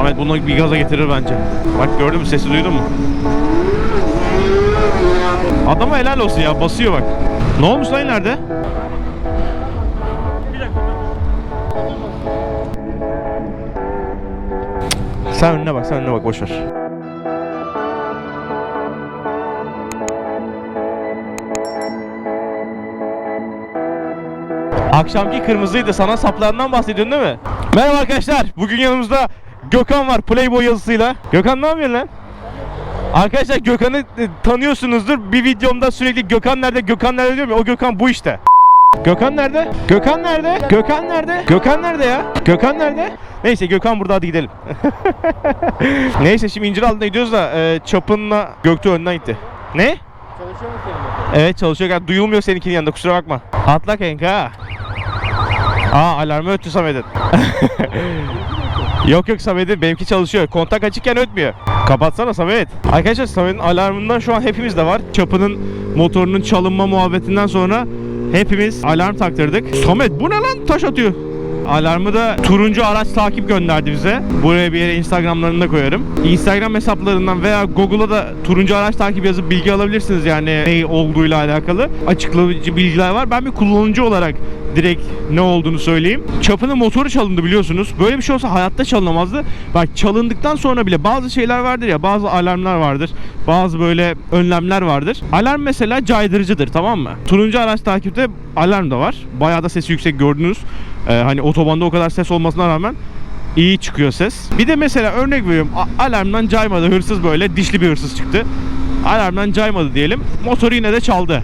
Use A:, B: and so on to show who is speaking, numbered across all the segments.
A: Samet bunu bir gaza getirir bence. Bak gördün mü sesi duydun mu? Adama helal olsun ya basıyor bak. Ne olmuş lan nerede? Sen önüne bak, sen önüne bak boş ver. Akşamki kırmızıydı. Sana saplarından bahsediyorsun değil mi? Merhaba arkadaşlar. Bugün yanımızda Gökhan var Playboy yazısıyla. Gökhan ne yapıyorsun lan? Arkadaşlar Gökhan'ı e, tanıyorsunuzdur. Bir videomda sürekli Gökhan nerede, Gökhan nerede diyorum ya. O Gökhan bu işte. Gökhan nerede? Gökhan nerede? Gökhan nerede? Gökhan nerede ya? Gökhan nerede? Neyse Gökhan burada hadi gidelim. Neyse şimdi incir altına gidiyoruz da e, Çapın'la Göktuğ önden gitti. Ne?
B: Çalışıyor mu senin
A: Evet çalışıyor. Yani duyulmuyor seninkinin yanında kusura bakma. Atla kanka. Aa alarmı öttü Samet'in. yok yok Samet'in benimki çalışıyor. Kontak açıkken ötmüyor. Kapatsana Samet. Arkadaşlar Samet'in alarmından şu an hepimiz de var. Çapının motorunun çalınma muhabbetinden sonra hepimiz alarm taktırdık. Samet bu ne lan taş atıyor. Alarmı da turuncu araç takip gönderdi bize. Buraya bir yere Instagram'larını da koyarım. Instagram hesaplarından veya Google'a da turuncu araç takip yazıp bilgi alabilirsiniz yani ne olduğuyla alakalı. Açıklayıcı bilgiler var. Ben bir kullanıcı olarak direkt ne olduğunu söyleyeyim. Çapının motoru çalındı biliyorsunuz. Böyle bir şey olsa hayatta çalınamazdı. Bak çalındıktan sonra bile bazı şeyler vardır ya bazı alarmlar vardır. Bazı böyle önlemler vardır. Alarm mesela caydırıcıdır tamam mı? Turuncu araç takipte alarm da var. Bayağı da sesi yüksek gördünüz. Ee, hani otobanda o kadar ses olmasına rağmen iyi çıkıyor ses. Bir de mesela örnek veriyorum alarmdan caymadı hırsız böyle dişli bir hırsız çıktı. Alarmdan caymadı diyelim. Motoru yine de çaldı.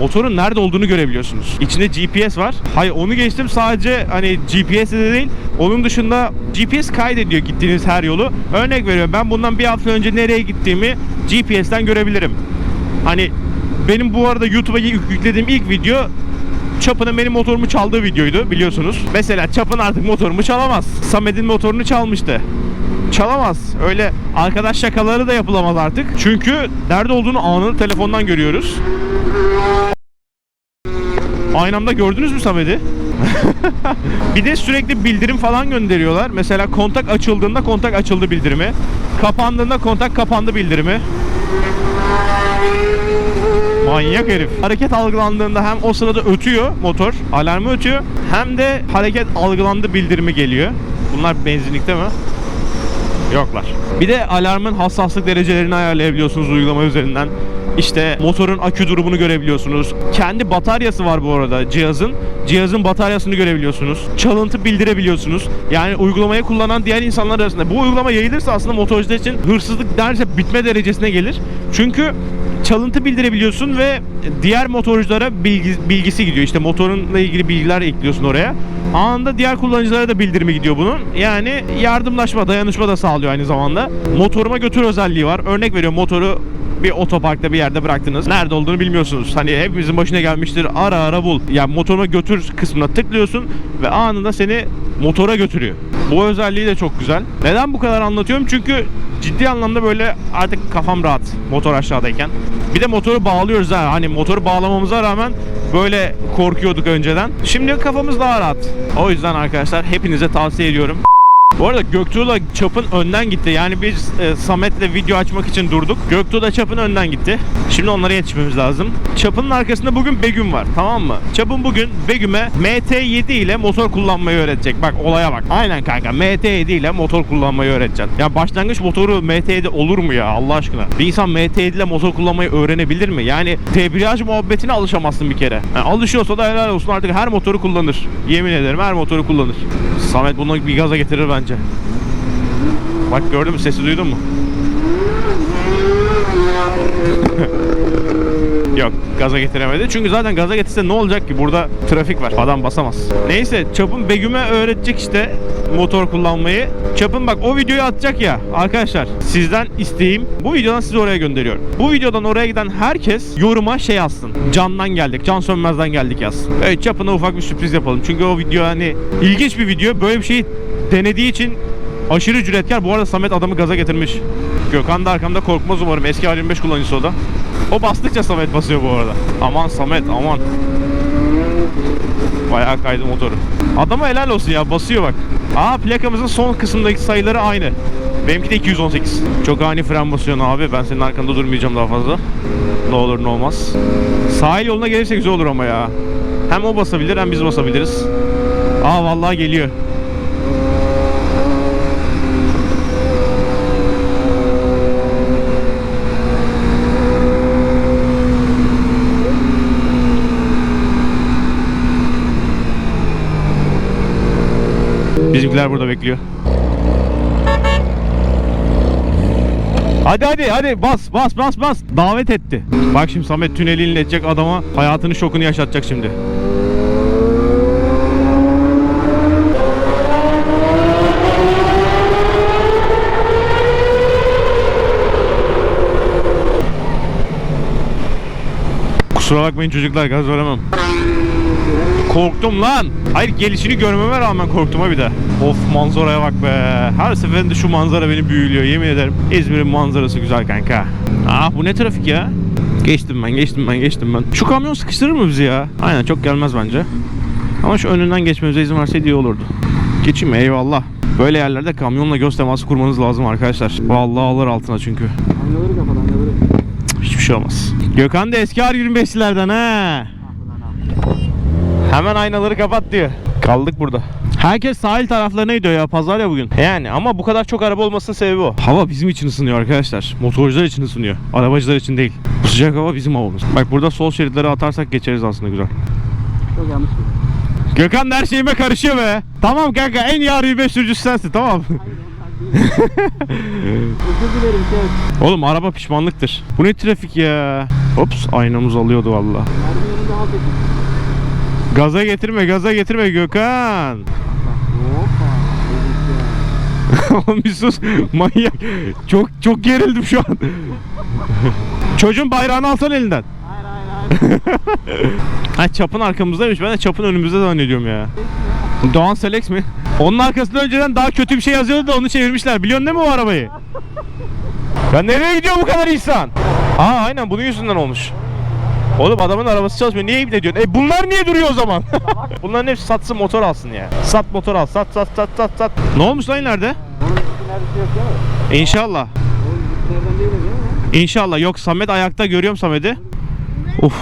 A: Motorun nerede olduğunu görebiliyorsunuz. İçinde GPS var. Hayır onu geçtim sadece hani GPS de değil. Onun dışında GPS kaydediyor gittiğiniz her yolu. Örnek veriyorum ben bundan bir hafta önce nereye gittiğimi GPS'ten görebilirim. Hani benim bu arada YouTube'a yük- yüklediğim ilk video Çapı'nın benim motorumu çaldığı videoydu biliyorsunuz. Mesela Çapın artık motorumu çalamaz. Samet'in motorunu çalmıştı. Çalamaz. Öyle arkadaş şakaları da yapılamaz artık. Çünkü nerede olduğunu anını telefondan görüyoruz. Aynı anda gördünüz mü Samet'i? bir de sürekli bildirim falan gönderiyorlar. Mesela kontak açıldığında kontak açıldı bildirimi. Kapandığında kontak kapandı bildirimi. Manyak herif. Hareket algılandığında hem o sırada ötüyor motor, alarmı ötüyor. Hem de hareket algılandı bildirimi geliyor. Bunlar benzinlikte mi? Yoklar. Bir de alarmın hassaslık derecelerini ayarlayabiliyorsunuz uygulama üzerinden. İşte motorun akü durumunu görebiliyorsunuz. Kendi bataryası var bu arada cihazın. Cihazın bataryasını görebiliyorsunuz. Çalıntı bildirebiliyorsunuz. Yani uygulamayı kullanan diğer insanlar arasında. Bu uygulama yayılırsa aslında motorcular için hırsızlık neredeyse bitme derecesine gelir. Çünkü çalıntı bildirebiliyorsun ve diğer motorculara bilgi, bilgisi gidiyor. İşte motorunla ilgili bilgiler ekliyorsun oraya. Anında diğer kullanıcılara da bildirimi gidiyor bunun. Yani yardımlaşma, dayanışma da sağlıyor aynı zamanda. Motoruma götür özelliği var. Örnek veriyorum motoru bir otoparkta bir yerde bıraktınız. Nerede olduğunu bilmiyorsunuz. Hani hepimizin başına gelmiştir. Ara ara bul. Yani motoruma götür kısmına tıklıyorsun ve anında seni motora götürüyor. Bu özelliği de çok güzel. Neden bu kadar anlatıyorum? Çünkü ciddi anlamda böyle artık kafam rahat motor aşağıdayken. Bir de motoru bağlıyoruz ha. Hani motoru bağlamamıza rağmen böyle korkuyorduk önceden. Şimdi kafamız daha rahat. O yüzden arkadaşlar hepinize tavsiye ediyorum. Bu arada Göktuğ'la Çap'ın önden gitti. Yani biz e, Samet'le video açmak için durduk. Göktuğ da Çap'ın önden gitti. Şimdi onlara yetişmemiz lazım. Çap'ın arkasında bugün Begüm var. Tamam mı? Çap'ın bugün Begüm'e MT7 ile motor kullanmayı öğretecek. Bak olaya bak. Aynen kanka MT7 ile motor kullanmayı öğreteceksin. Ya başlangıç motoru MT7 olur mu ya Allah aşkına? Bir insan MT7 ile motor kullanmayı öğrenebilir mi? Yani debriyaj muhabbetine alışamazsın bir kere. Yani alışıyorsa da helal olsun artık her motoru kullanır. Yemin ederim her motoru kullanır. Samet bunu bir gaza getirir bence. Bak gördün mü sesi duydun mu? Yok gaza getiremedi. Çünkü zaten gaza getirse ne olacak ki? Burada trafik var. Adam basamaz. Neyse Çapın Begüm'e öğretecek işte motor kullanmayı. Çapın bak o videoyu atacak ya. Arkadaşlar sizden isteğim bu videodan sizi oraya gönderiyorum. Bu videodan oraya giden herkes yoruma şey yazsın. Candan geldik. Can Sönmez'den geldik yazsın. Evet Çapın'a ufak bir sürpriz yapalım. Çünkü o video hani ilginç bir video. Böyle bir şeyi denediği için aşırı cüretkar. Bu arada Samet adamı gaza getirmiş. Gökhan da arkamda korkmaz umarım. Eski A25 kullanıcısı o da. O bastıkça Samet basıyor bu arada. Aman Samet aman. Bayağı kaydı motoru. Adama helal olsun ya basıyor bak. Aa plakamızın son kısımdaki sayıları aynı. Benimki de 218. Çok ani fren basıyorsun abi. Ben senin arkanda durmayacağım daha fazla. Ne olur ne olmaz. Sahil yoluna gelirse güzel olur ama ya. Hem o basabilir hem biz basabiliriz. Aa vallahi geliyor. Bizimkiler burada bekliyor. Hadi hadi hadi bas bas bas bas. Davet etti. Bak şimdi Samet tüneli inletecek adama hayatının şokunu yaşatacak şimdi. Kusura bakmayın çocuklar gaz veremem. Korktum lan. Hayır gelişini görmeme rağmen korktum ha bir de. Of manzaraya bak be. Her seferinde şu manzara beni büyülüyor yemin ederim. İzmir'in manzarası güzel kanka. Ah bu ne trafik ya? Geçtim ben geçtim ben geçtim ben. Şu kamyon sıkıştırır mı bizi ya? Aynen çok gelmez bence. Ama şu önünden geçmemize izin verseydi iyi olurdu. Geçeyim eyvallah. Böyle yerlerde kamyonla göz teması kurmanız lazım arkadaşlar. Vallahi alır altına çünkü.
B: Aynaları kapat aynaları.
A: Hiçbir şey olmaz. Gökhan da eski R25'lilerden ha. Hemen aynaları kapat diyor. Kaldık burada. Herkes sahil taraflarına gidiyor ya pazar ya bugün. Yani ama bu kadar çok araba olmasının sebebi o. Hava bizim için ısınıyor arkadaşlar. Motorcular için ısınıyor. Arabacılar için değil. Bu sıcak hava bizim havamız. Bak burada sol şeritleri atarsak geçeriz aslında güzel.
B: Çok yanlış bir.
A: Gökhan her şeyime karışıyor be. Tamam kanka en iyi R25 sürücüsü sensin tamam.
B: Özür dilerim şey.
A: Oğlum araba pişmanlıktır. Bu ne trafik ya. Ops aynamız alıyordu valla. Gaza getirme gaza getirme Gökhan. Oğlum bir sus manyak. Çok çok gerildim şu an. Çocuğun bayrağını alsan elinden.
B: Hayır hayır hayır.
A: Ha çapın arkamızdaymış. Ben de çapın önümüzde zannediyorum ya. Doğan Selex mi? Onun arkasında önceden daha kötü bir şey yazıyordu da onu çevirmişler. Biliyorsun değil mi o arabayı? Ya nereye gidiyor bu kadar insan? Aa aynen bunun yüzünden olmuş. Oğlum adamın arabası çalışmıyor. Niye ibne ediyorsun? E bunlar niye duruyor o zaman? Bunların hepsi satsın motor alsın ya. Sat motor al. Sat sat sat sat sat. Ne olmuş lan
B: nerede şey?
A: İnşallah. İnşallah. Yok Samet ayakta görüyorum Samet'i. Uf.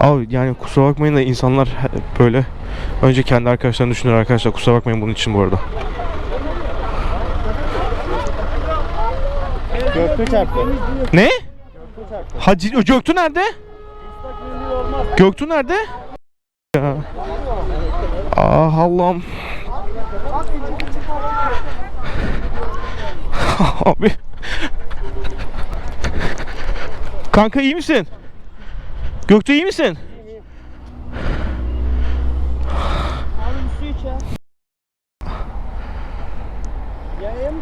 A: Abi yani kusura bakmayın da insanlar böyle önce kendi arkadaşlarını düşünür arkadaşlar. Kusura bakmayın bunun için bu arada.
B: Göktü çarptı.
A: Ne? Hacı Göktuğ nerede? Göktuğ nerede? Ya. Ah Allah'ım. Abi. Kanka iyi misin? Göktuğ iyi misin?
B: Abi?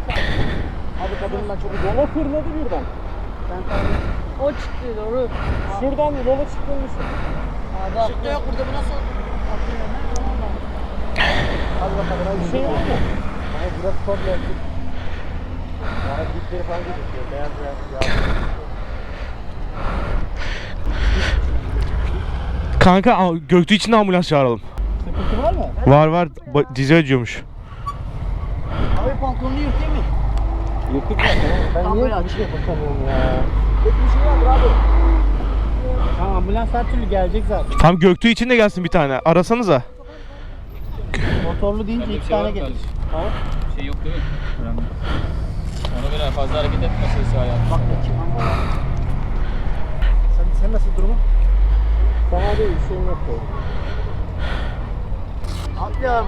B: Abi kadından çok yola fırladı birden. Ben. O çıktı doğru. Şuradan yola çıktığını düşün. Çıktı yok burada bu nasıl? Bakalım hadi bir şey yok mu? Hayır burası komple açık. Yani dipleri falan gözüküyor. Beyaz beyaz yağ.
A: Kanka a- Göktuğ için de ambulans çağıralım.
B: Sıkıntı var mı?
A: Var var ba- dizi acıyormuş.
B: Abi pantolonu yırtayım mı? Yırtık mı? Ben niye açık bakamıyorum ya? Şey abi. Tamam ambulans her türlü gelecek zaten.
A: Tam Göktuğ için de gelsin bir tane. Arasanıza.
B: Motorlu deyince iki tane gelir. Tamam.
C: şey yok değil mi? Ona göre fazla hareket etmesi hayat.
B: Bak bakayım. Sen, sen nasıl durumun? Sana değil bir şeyin yok. Atlıyorum.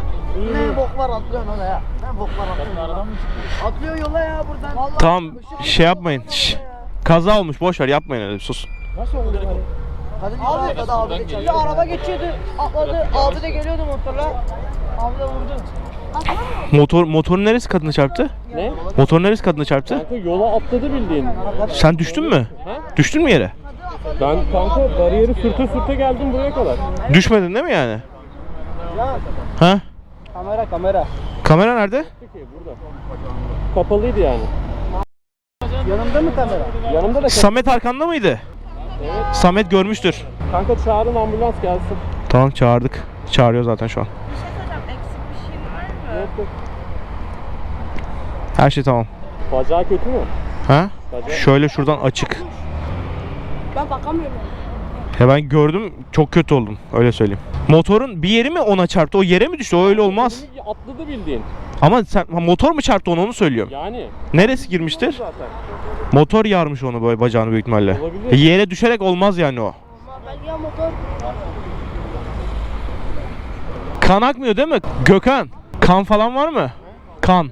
B: Ne boklar atlıyorsun ona ya. Ne boklar atlıyorsun.
C: Aradan mı çıkıyor?
B: Atlıyor yola ya buradan. Vallahi
A: Tamam şey yapmayın. Şş. Kaza olmuş boş ver yapmayın öyle sus.
B: Nasıl oldu abi,
C: Biraz
B: abi, abi
C: buradan
B: geçiyor. Bir araba geçiyordu, atladı. Abi de geliyordu motorla. Abi de vurdu.
A: Motor motorun neresi kadını çarptı?
C: Ne?
A: Motorun neresi kadını çarptı?
C: Kanka yola atladı bildiğin.
A: Sen düştün mü? Düştün mü yere?
C: Ben kanka bariyeri sürte sürte geldim buraya kadar.
A: Düşmedin değil mi yani?
B: Ya
A: Ha?
B: kamera kamera.
A: Kamera nerede?
C: burada. Kapalıydı yani.
B: Yanımda mı kamera?
C: Yanımda da
A: Samet arkanda mıydı?
B: Evet.
A: Samet görmüştür.
B: Kanka çağırın ambulans gelsin.
A: Tamam çağırdık. Çağırıyor zaten şu an.
D: Bir şey söyleyeceğim. Eksik bir şey var mı?
B: Yok yok.
A: Her şey tamam.
B: Bacağı kötü mü?
A: Ha?
B: Bacağı.
A: Şöyle şuradan açık.
D: Ben bakamıyorum.
A: Ya ben gördüm çok kötü oldum öyle söyleyeyim. Motorun bir yeri mi ona çarptı? O yere mi düştü? O öyle olmaz.
B: Atladı bildiğin.
A: Ama sen ha, motor mu çarptı onu onu söylüyorum.
B: Yani.
A: Neresi girmiştir?
B: Zaten.
A: Motor yarmış onu böyle bacağını büyük ihtimalle.
B: Olabilir.
A: E, Yere düşerek olmaz yani o.
D: Ben ya motor.
A: Kan akmıyor değil mi? Gökhan. Kan falan var mı? Kan.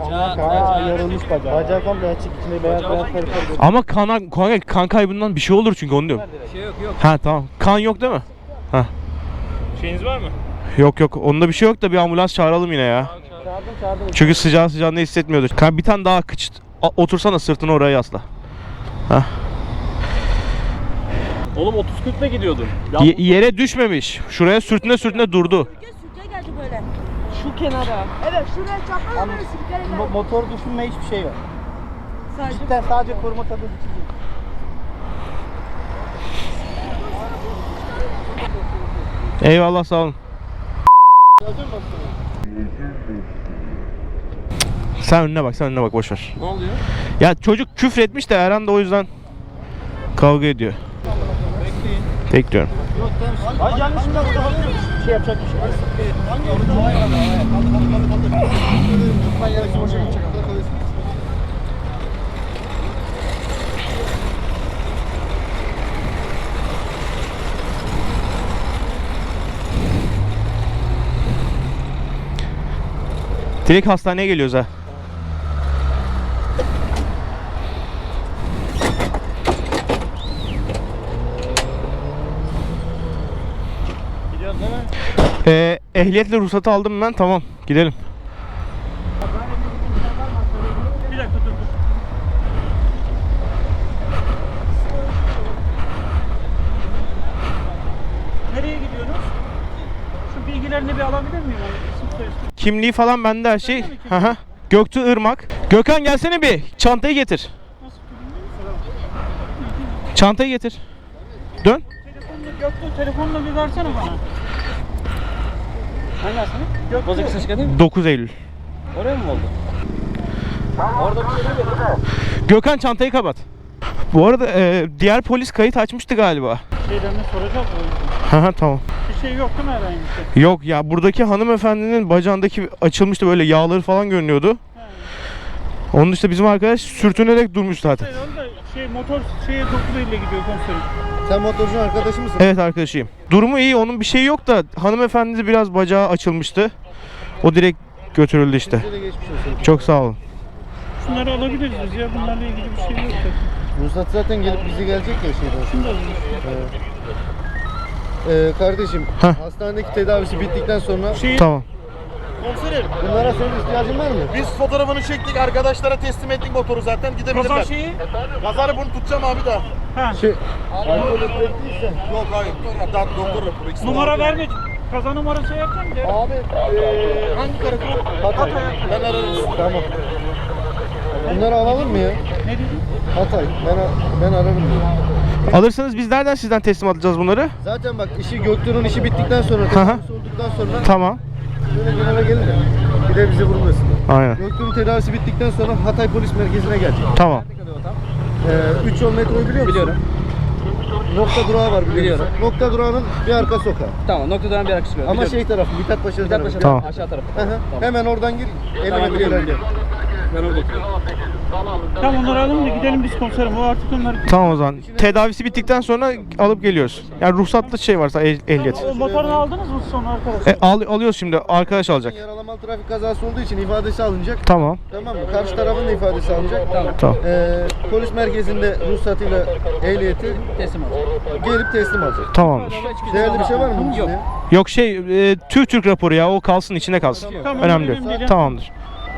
C: Bacağı,
B: Bayağı yarılmış bacağı. Bacağı komple açık. İçinde beyaz beyaz perper
A: Ama kan, kan, kan kaybından bir şey olur çünkü onu diyorum.
C: Bir şey yok yok.
A: Ha tamam. Kan yok değil mi? Ha.
B: Şeyiniz var mı?
A: Yok yok. Onda bir şey yok da bir ambulans çağıralım yine ya.
B: Çağırdım çağırdım.
A: Çünkü sıcağı sıcağında hissetmiyordur. Kan bir tane daha kıç. Otursana sırtını oraya yasla. Ha.
B: Oğlum 30 40'la gidiyordun. Ya
A: Ye- yere düşmemiş. Şuraya sürtüne sürtüne durdu.
D: Sürke sürke geldi böyle. Şu kenara. Evet şuraya çarpmadan böyle sürkerek geldi.
E: motor düşünme hiçbir şey yok.
D: Sadece
E: Cidden sadece koruma tadı için.
A: Eyvallah sağ olun. Sen önüne bak, sen önüne bak boş ver.
B: ne oluyor?
A: Ya çocuk küfretmiş de Eren de o yüzden kavga ediyor. Bekliyorum.
E: Ay gelmiş bir şey.
A: Direkt hastaneye geliyoruz ha.
B: Gidiyoruz değil mi?
A: Ee, ehliyetle ruhsatı aldım ben tamam gidelim.
B: Bir dakika dur dur.
E: Nereye gidiyorsunuz? Şu bilgilerini bir alabilir miyim?
A: Kimliği falan bende her şey. Hı. Göktuğ Irmak. Gökhan gelsene bir. Çantayı getir. Çantayı getir. Dön.
E: Telefonla Göktuğ telefonla bir versene bana. Hangisini? Göktuğ.
B: Bozuk ses çıkartayım mı?
A: 9 Eylül.
B: Oraya mı oldu? Orada bir şey değil mi?
A: Gökhan çantayı kapat. Bu arada e, diğer polis kayıt açmıştı galiba.
E: Şeylerini soracağız o yüzden.
A: Hı tamam.
E: Bir şey yok değil mi herhangi bir şey?
A: Yok ya buradaki hanımefendinin bacağındaki açılmıştı böyle yağları falan görünüyordu. Onun işte bizim arkadaş sürtünerek durmuş zaten.
E: Şey, onu da şey motor şeye 9 ile gidiyor komiserim.
F: Sen motorcunun arkadaşı mısın?
A: Evet arkadaşıyım. Durumu iyi onun bir şey yok da hanımefendi de biraz bacağı açılmıştı. O direkt götürüldü işte.
F: Size de geçmiş olsun.
A: Çok sağ olun.
E: Şunları alabiliriz biz ya bunlarla ilgili bir şey yok.
F: Ruhsat zaten gelip bizi gelecek ya şeyden.
E: Da alırız.
F: Ee, kardeşim
A: Heh.
F: hastanedeki tedavisi bittikten sonra
E: Şey,
A: Tamam.
G: Komiserim
F: bunlara senin ihtiyacın var mı?
G: biz fotoğrafını çektik arkadaşlara teslim ettik motoru zaten gidebilirler.
E: Kaza şeyi.
G: Kazarı bunu tutacağım abi da.
E: Ha.
F: Şey, alkol ettiyse.
G: Yok hayır dur, daha doktor raporu. ikisi
E: Numara verme. Kaza numarası yapacağım ya.
F: Abi ee, hangi karakol? Hatay.
G: Ben ararım.
F: Tamam. Bunları alalım mı ya?
E: Ne dedin?
F: Hatay. Ben, ben ararım diyor.
A: Alırsanız biz nereden sizden teslim alacağız bunları?
F: Zaten bak işi Göktuğ'un işi bittikten sonra, tedavisi olduktan sonra
A: Tamam.
F: Şöyle kenara gelin de bir de bizi vurmasın.
A: Aynen.
F: Göktuğ'un tedavisi bittikten sonra Hatay Polis Merkezi'ne gelecek.
A: Tamam.
F: Ee, 3 yol metroyu biliyor musun? Biliyorum. Nokta durağı var biliyor musun? Nokta durağının bir arka sokağı.
B: Tamam noktadan bir akış
F: Ama şey tarafı, Mithat Paşa tarafı.
A: Tamam.
B: aşağı tarafı.
F: Hı hı. Hemen oradan gir, 50
B: Tamam,
F: metre
B: biliyorum.
F: ileride.
B: Ben orada oturuyorum.
E: Tamam onları alalım da gidelim biz komiserim. O artık onları...
A: Tamam o zaman. Tedavisi bittikten sonra alıp geliyoruz. Yani ruhsatlı şey varsa eh- ehliyet.
E: O motorunu aldınız mı sonra arkadaşlar?
A: E, al, alıyoruz şimdi. Arkadaş alacak.
F: Yaralamalı trafik kazası olduğu için ifadesi alınacak.
A: Tamam.
F: Tamam mı? Karşı tarafın da ifadesi alınacak. Tamam.
A: Tamam.
F: Ee, polis merkezinde ruhsatıyla ehliyeti
B: Teslim olacak.
F: gelip teslim alacak.
A: Tamamdır.
F: Değerli bir şey var mı bunun
B: Yok.
F: içinde?
A: Yok şey e, Türk Türk raporu ya o kalsın içine kalsın.
E: Tamam,
A: Önemli
E: önemli
A: değil.
E: değil.
A: Tamamdır.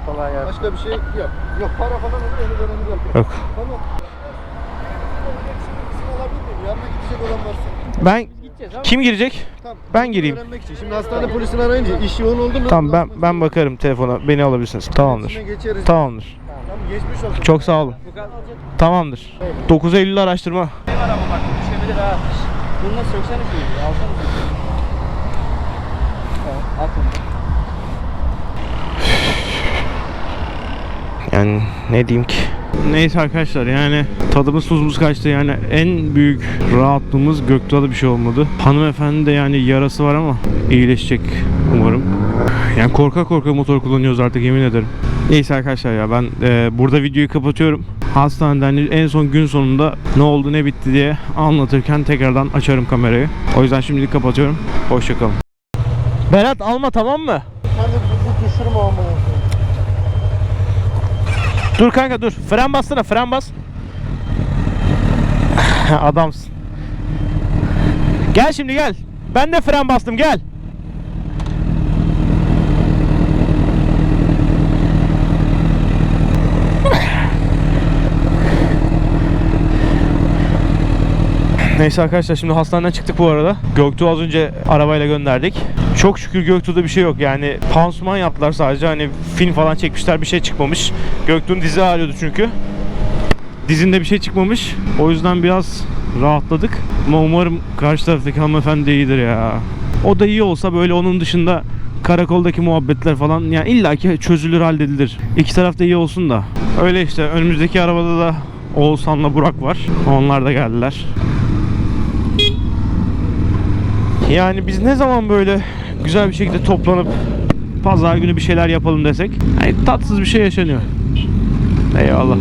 F: Başka bir şey yok. Yok para falan olur, onu önemli yok.
A: Yok.
F: Tamam. Yanına gidecek olan varsa.
A: Ben kim girecek?
F: Tamam.
A: Ben gireyim.
F: Öğrenmek için. Şimdi hastane polisini arayınca iş yoğun oldu mu?
A: Tamam ben ben bakarım telefona. Beni alabilirsiniz. Tamamdır.
F: Geçeriz.
A: Tamamdır.
F: Tamam geçmiş olsun.
A: Çok sağ olun. Tamamdır. 9 Eylül araştırma.
C: var ama bak düşebilir ha.
B: Bunu da söksene şunu. Alsana şunu. Evet, at onu.
A: Yani ne diyeyim ki? Neyse arkadaşlar yani tadımız tuzumuz kaçtı yani en büyük rahatlığımız Göktuğ'a bir şey olmadı. Hanımefendi de yani yarası var ama iyileşecek umarım. Yani korka korka motor kullanıyoruz artık yemin ederim. Neyse arkadaşlar ya ben e, burada videoyu kapatıyorum. Hastaneden hani en son gün sonunda ne oldu ne bitti diye anlatırken tekrardan açarım kamerayı. O yüzden şimdilik kapatıyorum. Hoşçakalın. Berat alma tamam mı?
F: Sen de bizi düşürme ama.
A: Dur kanka dur. Fren bassana fren bas. Adamsın. Gel şimdi gel. Ben de fren bastım gel. Neyse arkadaşlar şimdi hastaneden çıktık bu arada. Göktuğ az önce arabayla gönderdik. Çok şükür Göktuğ'da bir şey yok yani pansuman yaptılar sadece hani film falan çekmişler bir şey çıkmamış. Göktuğ'un dizi ağrıyordu çünkü. Dizinde bir şey çıkmamış. O yüzden biraz rahatladık. Ama umarım karşı taraftaki hanımefendi iyidir ya. O da iyi olsa böyle onun dışında karakoldaki muhabbetler falan yani illaki çözülür halledilir. İki taraf da iyi olsun da. Öyle işte önümüzdeki arabada da Oğuzhan'la Burak var. Onlar da geldiler. Yani biz ne zaman böyle güzel bir şekilde toplanıp pazar günü bir şeyler yapalım desek yani tatsız bir şey yaşanıyor. Eyvallah.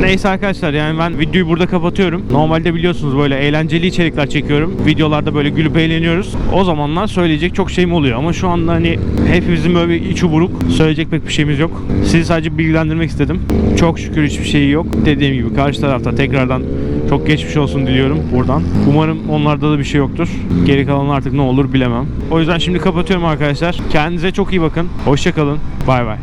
A: Neyse arkadaşlar yani ben videoyu burada kapatıyorum. Normalde biliyorsunuz böyle eğlenceli içerikler çekiyorum. Videolarda böyle gülüp eğleniyoruz. O zamanlar söyleyecek çok şeyim oluyor ama şu anda hani hepimizin böyle bir içi buruk. Söyleyecek pek bir şeyimiz yok. Sizi sadece bilgilendirmek istedim. Çok şükür hiçbir şeyi yok. Dediğim gibi karşı tarafta tekrardan çok geçmiş olsun diliyorum buradan. Umarım onlarda da bir şey yoktur. Geri kalan artık ne olur bilemem. O yüzden şimdi kapatıyorum arkadaşlar. Kendinize çok iyi bakın. Hoşçakalın. Bay bay.